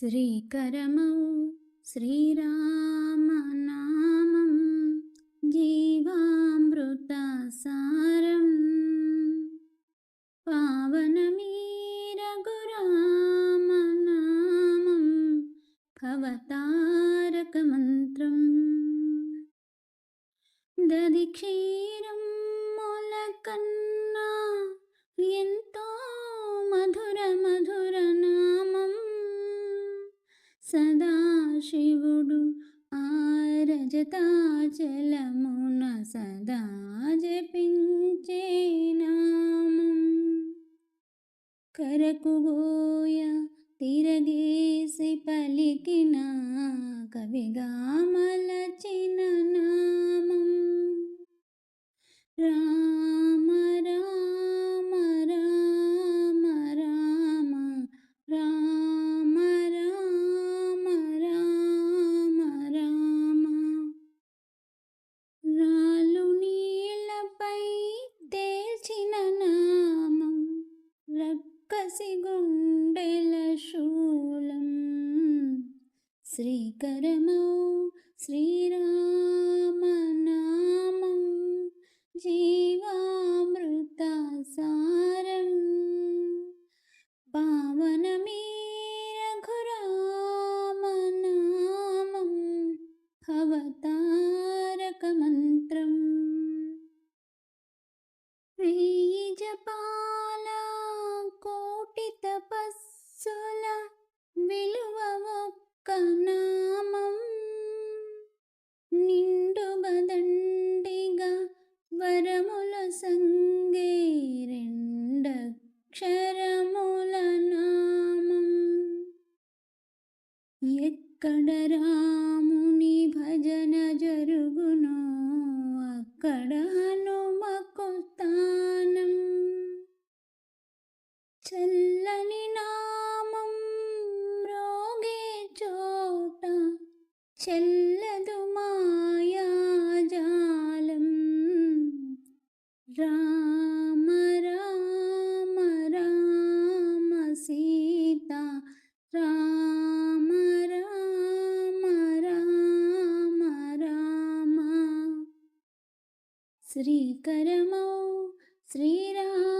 श्रीकरमौ श्रीरामनामं जीवामृतसारं पावनमीरगुरामनामं भवतारकमन्त्रम् दधि क्षीरम् సదాశివుడు ఆ రజతాచలమున సదా జపించే నామం. కరకుబోయ తిరగేసి పలికిన కవిగా गुण्डलशूलम् श्रीकरमौ श्रीरामनामं जीवामृतासारम् पावनमीरघुरामनामं भवतारकमन्त्रम् కనామం నిండు బదండిగా వరముల సంగే రెండక్షరముల నామం. ఎక్కడ రాముని భజన జరుగునో అక్కడ హనుమకు స్థానం చల్ చెల్లదు మాయాజాలం రామ రామ రామ సీత రామ రామ రామ రామ శ్రీకరమౌ శ్రీరామ